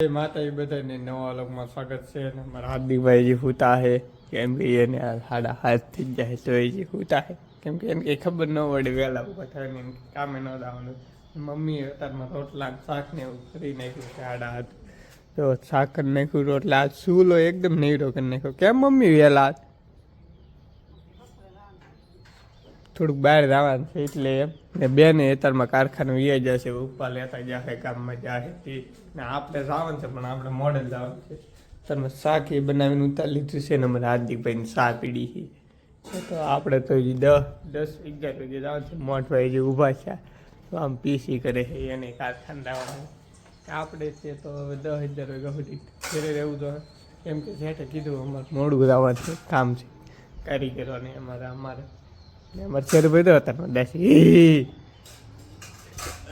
માતાજી, બધાને નવા લોકમાં સ્વાગત છે અને મારા હાર્દિકભાઈ જે હુતા છે કેમ કે એને સાડા હાથ થઈ જાય તો એ જે હુતા છે કેમ કે એને કંઈ ખબર ન પડે વહેલા ઊભા એને કામે ન દાવાનું મમ્મીએ અત્યારમાં રોટલા શાક ને એવું કરી નાખ્યું સાડા હાથ. તો શાક કરી નાખ્યું, રોટલા સૂલો એકદમ નહીં રોકી નાખ્યો. કેમ મમ્મી વહેલા થોડુંક બહાર જવાનું છે એટલે એમ. ને બેને અત્યારમાં કારખાનું વી જશે ઉપા લેતા જશે કામમાં જશે ને આપણે જવાનું છે, પણ આપણે મોડલ જવાનું છે. તમે શાક એ બનાવીને ઉતાર લીધું છે ને અમારે હાર્દિકભાઈને શા પીડી છે. તો આપણે તો હજી દસ દસ અગિયાર વાગે જવાનું છે. મોટભાઈ જે ઊભા છે. તો આમ પીસી કરે છે, એને કારખાને જવાનું આપણે છે તો હવે દસ હજાર વાગે સુધી ઘરે રહેવું તો એમ કે જેઠે કીધું અમારે મોડું જવાનું છે, કામ છે. કારીગરોને અમારે અમારે. ને અમારે શેર બધો અત્યારમાં દેશી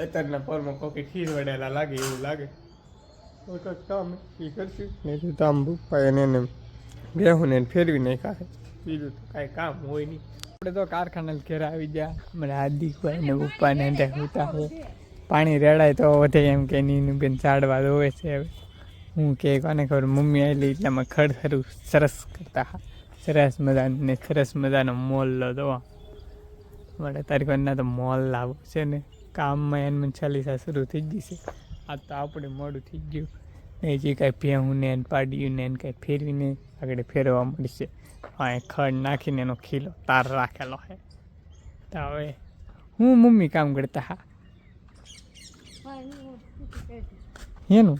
અત્યારના પરમાં કોકે ખીર વડેલા લાગે એવું લાગે. તો કામ એ કરશું. નહીં તો આમ ભૂપાય એને બેહું ને ફેરવી નાખ્યા બીજું તો કાંઈ કામ હોય નહીં. આપણે તો કારખાના ઘેર આવી ગયા. મને હાર્દિકભાઈ ને પપ્પાને ત્યાં ઉતા છે પાણી રેડાય તો વધે એમ કે નીનું બેન ચાડવા દોવે છે હવે. હું કે કોને ખબર, મમ્મી આવેલી એટલે અમે ખડ સરસ કરતા સરસ મજાને ને સરસ મજાનો મોલ લો દો મારે તારી કોઈના તો મોલ લાવો છે ને. કામમાં એને મને ચાલીસા શરૂ થઈ ગઈ છે. આ તો આપણે મોડું થઈ ગયું. એ જે કાંઈ ભેહું ને એને પાડ્યું ને એને કાંઈ ફેરવીને આગળ ફેરવા મળશે. હા, એ ખડ નાખીને એનો ખીલો તાર રાખેલો છે તો હવે હું મમ્મી કામ કરતા હા. એનું?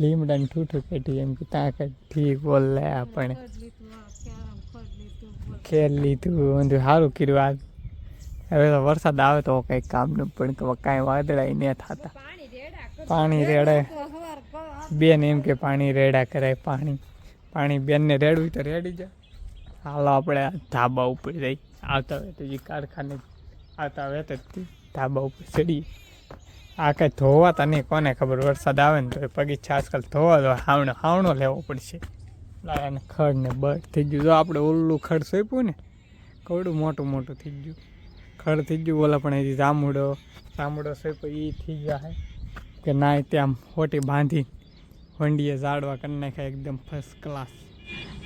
લીમડાને ઠૂઠું કાઢી, એમ કે ત્યાં કાંઈ ઠીક બોલ લે આપણે. ખેર લીધું બધું સારું કર્યું આ હવે તો વરસાદ આવે તો કંઈ કામ ન પણ કાંઈ વાદળાય ન થતા. પાણી રેડે બેન એમ કે પાણી રેડા કરાય, પાણી. પાણી બેનને રેડવું તો રેડી જાય હાલો આપણે ધાબા ઉપર જઈ. આવતા હોય તો જે કારખાને આવતા હોય તો ધાબા ઉપર ચડીએ. આ કાંઈ ધોવાતા નહીં, કોને ખબર? વરસાદ આવે ને તો પગીચા આજકાલ ધોવા તો હાવણો હાવણો લેવો પડશે. લાયા ને ખડ ને બળ થઈ ગયું. જો આપણે ઓલું ખડ સોંપ્યું ને, કવડું મોટું મોટું થઈ ગયું. ખડ થઈ ગયું, ઓલા પણ હજી જામુડો જામુડો સોંપ્યો એ થઈ ગયા કે ના ત્યાં હોટી બાંધી વંડીએ ઝાડવા કરી નાખ્યા, એકદમ ફર્સ્ટ ક્લાસ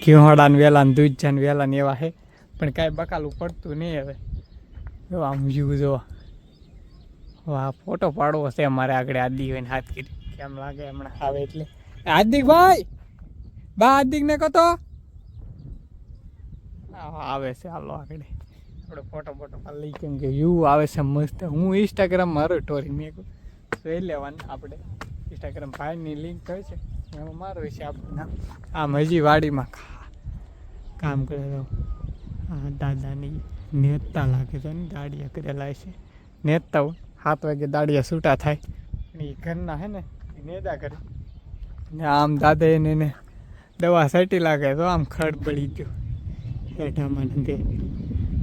ઘીહોડા ને વેલા ને ને વેલા ને એવા હે. પણ કાંઈ બકાલું પડતું નહીં હવે. જો આમ વ્યૂ જો વાહ ફોટો પાડવો છે અમારે આગળ આદિ હોય ને હાથ કરી. કેમ લાગે હમણાં? આવે એટલે. હાર્દિક ભાઈ બા હાર્દિક ને કહો તો આવે છે, હાલો આગળ. આપણે ફોટો ફોટો માં લઈ કેમ કે યુ આવે છે મસ્ત. હું ઇન્સ્ટાગ્રામ મારો ટોરી મેં જોઈ લેવાનું આપણે. ઇન્સ્ટાગ્રામ ભાઈની લિંક હોય છે? એમાં મારો છે આપણે. આમ હજી વાડીમાં કામ કરે તો આ દાદાની નેતા લાગે તો ને, દાડિયા કરેલા છે. નેતા સાત વાગે દાડિયા છૂટા થાય. એ ઘરના હે ને નેદા કરે. ને આમ દાદા એને દવા સાટી લાગે તો આમ ખડ પડી ગયો. હેઠામાં તે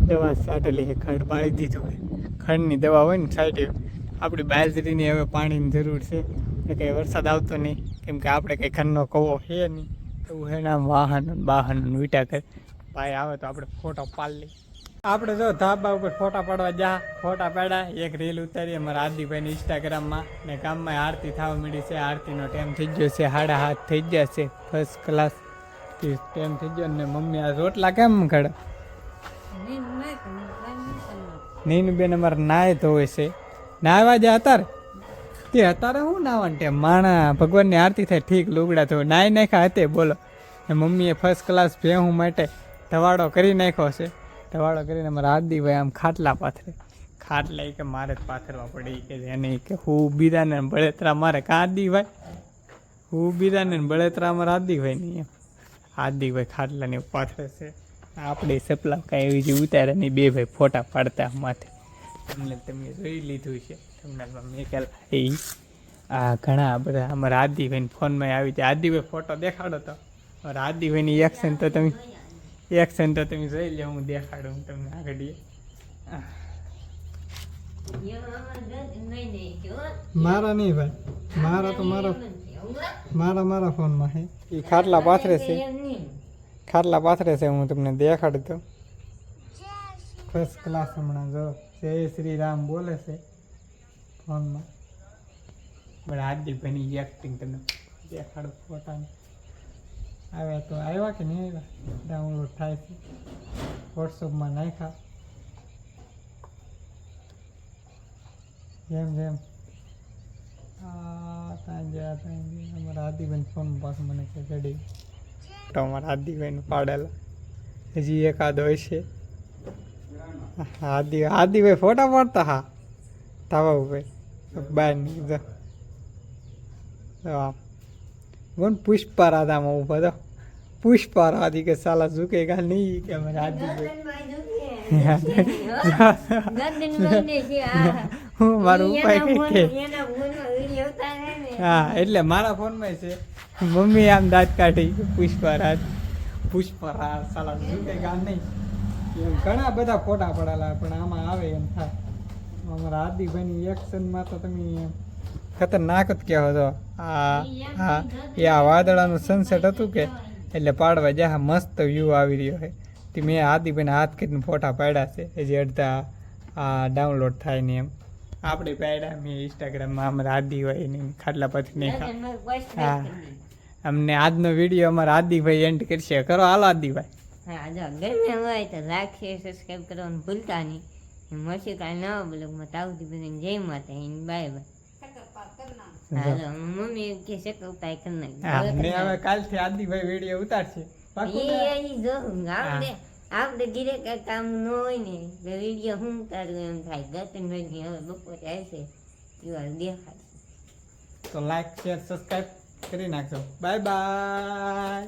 દવા સાટેલી ખડ પાડી દીધું હોય ખડની દવા હોય ને સાટી, આપણી બાજરીની હવે પાણીની જરૂર છે. એટલે કંઈ વરસાદ આવતો નહીં. કેમ કે આપણે કંઈ ખનનો કવો છે નહીં. એવું છે ને આમ વાહન બાહન વીટા કરે. ભાઈ આવે તો આપણે ફોટો પાડી લઈએ. આપણે જો ધાબા ઉપર ફોટા પાડવા જા, ફોટા પાડ્યા, એક રીલ ઉતારી અમારા આદિભાઈની ઇન્સ્ટાગ્રામમાં ને ગામમાં આરતી થવા મળી છે. આરતીનો ટાઈમ થઈ ગયો છે સાડા હાથ થઈ ગયા છે ફર્સ્ટ ક્લાસ ટાઈમ થઈ ગયો ને મમ્મી આ રોટલા કેમ ખડે નીનું બેન અમારે નાય ધોવે છે. નાહવા જ્યાં અત્યારે તે અત્યારે શું નાવાનું ટાઈમ માણા, ભગવાનની આરતી થાય, ઠીક, લુગડા ધોવે. નાહી નાખ્યા હતે બોલો. ને મમ્મીએ ફર્સ્ટ ક્લાસ ભેહું માટે ધવાડો કરી નાખ્યો છે. ધવાડો કરીને મારા આદિભાઈ આમ ખાટલા પાથરે. ખાટલા કે મારે જ પાથરવા પડે કે એને કે હું બીરાને બળેતરા મારે કાં આદિભાઈ? હું બીરાને બળેતરા અમારા આદિભાઈ નહીં એમ. આદિભાઈ ખાટલાને પાથરે છે. આપણે સપલા કાંઈ એવી જે ઉતારે નહીં બે ભાઈ ફોટા પાડતા માથે. તમને તમે જોઈ લીધું છે. તમને મેં કહેલા એ આ ઘણા બધા અમારા આદિભાઈને ફોનમાં આવી જાય. આદિભાઈ ફોટો દેખાડો તો. અમારા આદિભાઈની એક્શન તો તમે એક્શન તો તમે જોઈ લે હું દેખાડું તમને આગળ. મારા નહીં ભાઈ. મારા તો મારો મારા મારા ફોનમાં છે. એ ખાટલા પાથરે છે. ખાટલા પાથરે છે, હું તમને દેખાડતો ફર્સ્ટ ક્લાસ હમણાં જો, જય શ્રી રામ બોલે છે ફોનમાં. બરાબર હાર્દિકભાઈની એક્ટિંગ તમને દેખાડો ફોટાની. આવ્યા તો આવ્યા કે નહીં આવ્યા ડાઉનલોડ થાય છે વોટ્સઅપમાં નાખ્યા જેમ જેમ ત્યાં ગયા ત્યાં ગયા અમારા આદિબેન ફોન પાછું મને કે ચડી તો અમારા આદિબેન પાડેલા હજી એકાદ હોય છે આદિ આદિભાઈ ફોટા પાડતા હા તાવા ઉપર બાય નીકળતા આમ પુષ્પા રાધામાં ઊભા તો પુષ્પા રાધી કે સાલા ઝુકેગા નહીં કે અમારે આદિભાઈ હું મારું ઉપાય કે હા એટલે મારા ફોનમાં છે મમ્મી આમ દાંત કાઢી પુષ્પા રાજ પુષ્પા રાજ સાલા ઝુકેગા નહીં? એમ ઘણા બધા ફોટા પડેલા પણ આમાં આવે એમ થાય. અમારા આદિભાઈની એક્શનમાં તો તમે ખતરનાક જ કહેવો તો. આ હા એ આ વાદળાનું સનસેટ હતું કે એટલે પાડવા જ્યાં મસ્ત વ્યૂ આવી રહ્યો છે. તે મેં આદિભાઈને હાથ કરીને ફોટા પાડ્યા છે. એ જે અડધા આ ડાઉનલોડ થાય ને એમ. આપણે પાડ્યા મેં ઇન્સ્ટાગ્રામમાં અમારા આદિભાઈને ખાટલા પછી નહીં હા. અમને આજનો વીડિયો અમારા આદિભાઈ એન્ડ કરશે. કરો હાલો આદિભાઈ. હા જો ગમે હોય તો લાઈક શેર સબસ્ક્રાઈબ કરવાનું ભૂલતા નહીં. મળશે કાંઈ નવા બ્લોગમાં તાવથી બધાને જય માતા બાય બાય મમ્મી કે છે કે ઉપાય કરી નાખ ને હવે કાલથી આદિભાઈ વીડિયો ઉતારશે. પાક્કું ને? એ જો આપણે આપણે ધીરે કઈ કામ ન હોય ને વીડિયો હું તારું એમ થાય. ગતન ભાઈ હવે બપોરે આવશે વાર દેખાય તો લાઈક શેર સબસ્ક્રાઈબ કરી નાખજો. Bye bye